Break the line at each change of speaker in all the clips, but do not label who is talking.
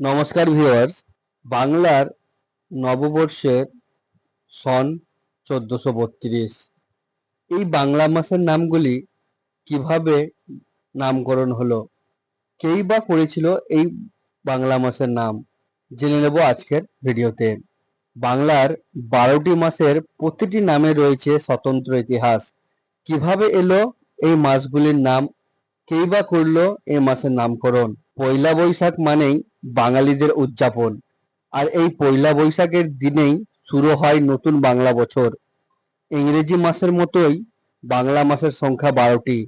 নমস্কার ভিউয়ার্স বাংলার নববর্ষের সন চোদ্দশো বত্রিশ। এই বাংলা মাসের নামগুলি কীভাবে নামকরণ হলো? কেই বা করেছিল এই বাংলা মাসের নাম? জেনে নেব আজকের ভিডিওতে। বাংলার বারোটি মাসের প্রতিটি নামে রয়েছে স্বতন্ত্র ইতিহাস। কীভাবে এলো এই মাসগুলির নাম? কেই বা করল এই মাসের নামকরণ? পয়লা বৈশাখ মানেই বাঙালিদের উদযাপন। আর এই পয়লা বৈশাখের দিনেই শুরু হয় নতুন বাংলা বছর। ইংরেজি মাসের মতোই বাংলা মাসের সংখ্যা বারোটি।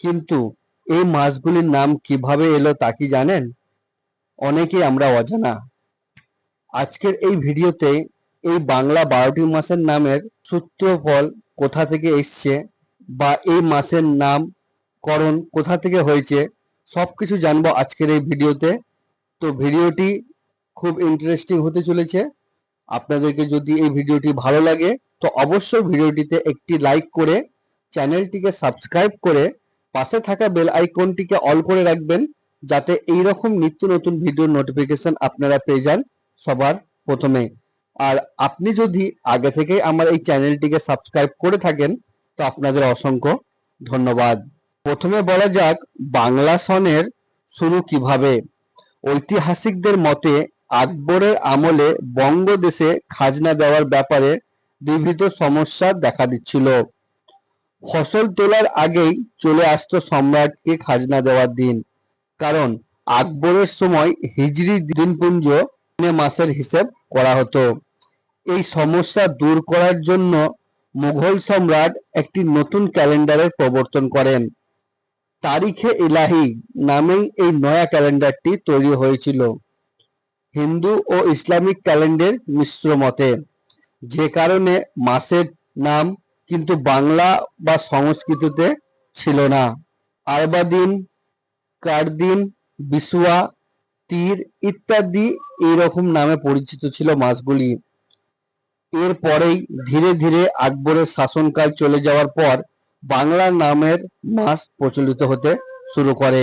কিন্তু এই মাসগুলির নাম কীভাবে এলো তা কি জানেন? অনেকেই আমরা অজানা। আজকের এই ভিডিওতে এই বাংলা বারোটি মাসের নামের সূত্রফল কোথা থেকে এসছে বা এই মাসের নামকরণ কোথা থেকে হয়েছে সবকিছু জানব আজকের এই ভিডিওতে। তো ভিডিওটি খুব ইন্টারেস্টিং হতে চলেছে। আপনাদেরকে যদি এই ভিডিওটি ভালো লাগে, তো অবশ্যই ভিডিওটিতে একটি লাইক করে চ্যানেলটিকে সাবস্ক্রাইব করে পাশে থাকা বেল আইকনটিকে অল করে রাখবেন, যাতে এই রকম নিত্য নতুন ভিডিওর নোটিফিকেশন আপনারা পেয়ে যান সবার প্রথমে। আর আপনি যদি আগে থেকেই আমার এই চ্যানেলটিকে সাবস্ক্রাইব করে থাকেন, তো আপনাদের অসংখ্য ধন্যবাদ। প্রথমে বলা যাক বাংলা সনের শুরু কীভাবে। ঐতিহাসিকদের মতে আকবরের আমলে বঙ্গদেশে খাজনা দেওয়ার ব্যাপারে বিবিধ সমস্যা দেখা দিচ্ছিল। ফসল তোলার আগেই চলে আসতো সম্রাটকে খাজনা দেওয়ার দিন। কারণ আকবরের সময় হিজরি দিনপুঞ্জ মাসের হিসেব করা হতো। এই সমস্যা দূর করার জন্য মুঘল সম্রাট একটি নতুন ক্যালেন্ডারের প্রবর্তন করেন। তারিখে ইলাহি নামেই এই নয়া ক্যালেন্ডারটি তৈরি হয়েছিল। হিন্দু ও ইসলামিক ক্যালেন্ডার মিশ্র মতে, যে কারণে মাসের নাম কিন্তু বাংলা বা সংস্কৃততে ছিল না। আরবাদিন, কারদিন বিশুয়া তীর ইত্যাদি এইরকম নামে পরিচিত ছিল মাসগুলি। এরপরেই ধীরে ধীরে আকবরের শাসনকাল চলে যাওয়ার পর বাংলা নামের মাস প্রচলিত হতে শুরু করে।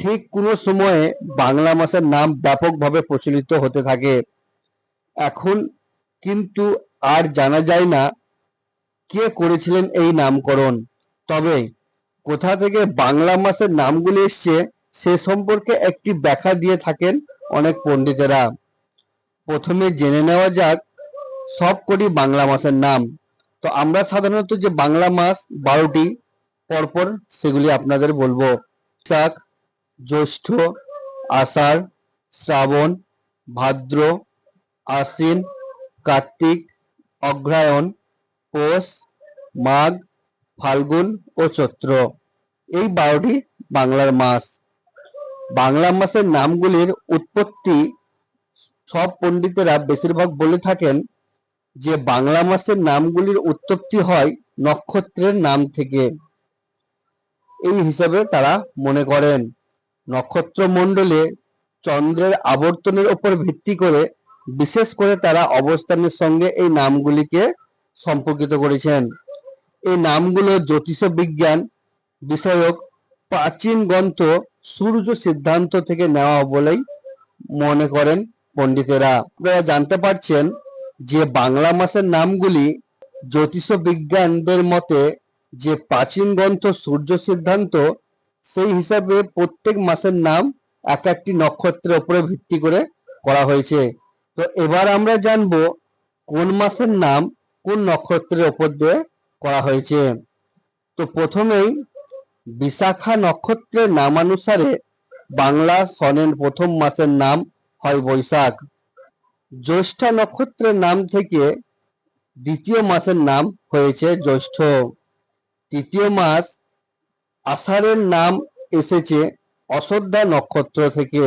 ঠিক কোনো সময়ে বাংলা মাসের নাম ব্যাপকভাবে প্রচলিত হতে থাকে। এখন কিন্তু আর জানা যায় না কে করেছিলেন এই নামকরণ। তবে কোথা থেকে বাংলা মাসের নামগুলি এসছে সে সম্পর্কে একটি ব্যাখ্যা দিয়ে থাকেন অনেক পণ্ডিতেরা। প্রথমে জেনে নেওয়া যাক সবকটি বাংলা মাসের নাম। তো আমরা সাধারণত যে বাংলা মাস বারোটি, পরপর সেগুলি আপনাদের বলব। বৈশাখ জ্যৈষ্ঠ, আষাঢ়, শ্রাবণ, ভাদ্র, আশ্বিন, কার্তিক অগ্রহায়ণ পৌষ, মাঘ, ফাল্গুন ও চৈত্র। এই বারোটি বাংলার মাস বাংলা মাসের নামগুলির উৎপত্তি সব পণ্ডিতেরা বেশিরভাগ বলে থাকেন যে বাংলা মাসের নামগুলির উৎপত্তি হয় নক্ষত্রের নাম থেকে। এই হিসাবে তারা মনে করেন। নক্ষত্র মণ্ডলে চন্দ্রের আবর্তনের উপর ভিত্তি করে বিশেষ করে তারা অবস্থানের সঙ্গে এই নামগুলিকে সম্পর্কিত করেছেন। এই নামগুলো জ্যোতিষ বিজ্ঞান বিষয়ক প্রাচীন গ্রন্থ সূর্য সিদ্ধান্ত থেকে নেওয়া বলেই মনে করেন পণ্ডিতেরা। আপনারা জানতে পারছেন যে বাংলা মাসের নামগুলি জ্যোতিষ বিজ্ঞানদের মতে যে প্রাচীন গ্রন্থ সূর্য সিদ্ধান্ত, সেই হিসাবে প্রত্যেক মাসের নাম এক একটি নক্ষত্রের উপরে ভিত্তি করে করা হয়েছে। তো এবার আমরা জানব কোন মাসের নাম কোন নক্ষত্রের উপর দিয়ে করা হয়েছে। তো প্রথমেই বিশাখা নক্ষত্রের নামানুসারে বাংলা সনের প্রথম মাসের নাম হয় বৈশাখ। জ্যৈষ্ঠা নক্ষত্রের নাম থেকে দ্বিতীয় মাসের নাম হয়েছে জ্যৈষ্ঠ। তৃতীয় মাস আষাঢ়ের নাম এসেছে অশ্রদ্ধা নক্ষত্র থেকে।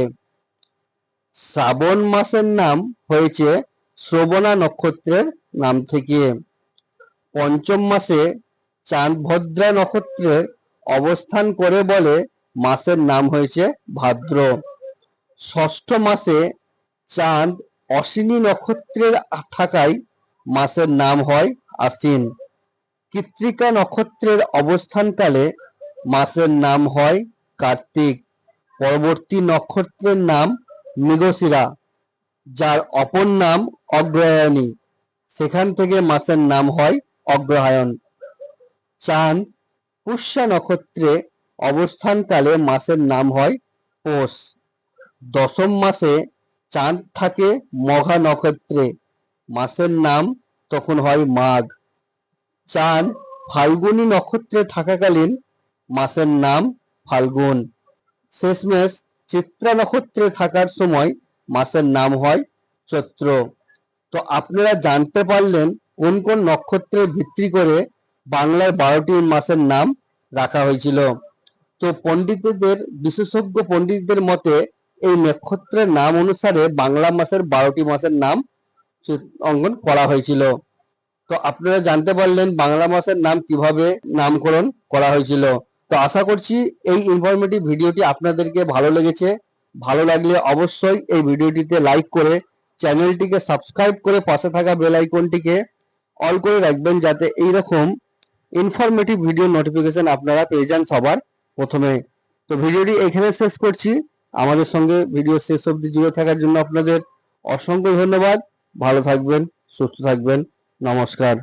শ্রাবণ মাসের নাম হয়েছে শ্রবণা নক্ষত্রের নাম থেকে। পঞ্চম মাসে চাঁদ ভদ্রা নক্ষত্রের অবস্থান করে বলে মাসের নাম হয়েছে ভাদ্র। ষষ্ঠ মাসে চাঁদ অশ্বিনী নক্ষত্রের থাকায় মাসের নাম হয় আশ্বিন। কৃত্তিকা নক্ষত্রের অবস্থানকালে মাসের নাম হয় কার্তিক। পরবর্তী নক্ষত্রের নাম মৃগশিরা, যার অপর নাম অগ্রহায়ণী। সেখান থেকে মাসের নাম হয় অগ্রহায়ণ। চাঁদ, পুষ্যা নক্ষত্রে অবস্থানকালে মাসের নাম হয় পৌষ। দশম মাসে চাঁদ থাকে মঘা নক্ষত্রে। মাসের নাম তখন হয় মাঘ। চাঁদ ফাল্গুনী নক্ষত্রে থাকাকালীন মাসের নাম ফাল্গুন। শেষমেশ চিত্রা নক্ষত্রে থাকার সময় মাসের নাম হয় চৈত্র। তো আপনারা জানতে পারলেন কোন কোন নক্ষত্রের ভিত্তি করে বাংলার বারোটি মাসের নাম রাখা হয়েছিল। তো পণ্ডিতদের, বিশেষজ্ঞ পণ্ডিতদের মতে এই নক্ষত্রের নাম অনুসারে বাংলা মাসের বারোটি মাসের নাম অঙ্কন করা হয়েছিল। তো আপনারা জানতে পারলেন বাংলা মাসের নাম কীভাবে নামকরণ করা হয়েছিল। তো আশা করছি এই ইনফরমেটিভ ভিডিওটি আপনাদেরকে ভালো লেগেছে। ভালো লাগলে অবশ্যই এই ভিডিওটিতে লাইক করে চ্যানেলটিকে সাবস্ক্রাইব করে পাশে থাকা বেল আইকনটিকে অল করে রাখবেন যাতে এইরকম ইনফরমেটিভ ভিডিও নোটিফিকেশন আপনারা পেয়ে যান সবার প্রথমে। তো ভিডিওটি এখানে শেষ করছি। আমাদের সঙ্গে ভিডিও শেষ অবধি জুড়ে থাকার জন্য আপনাদের অসংখ্য ধন্যবাদ। ভালো থাকবেন, সুস্থ থাকবেন। নমস্কার।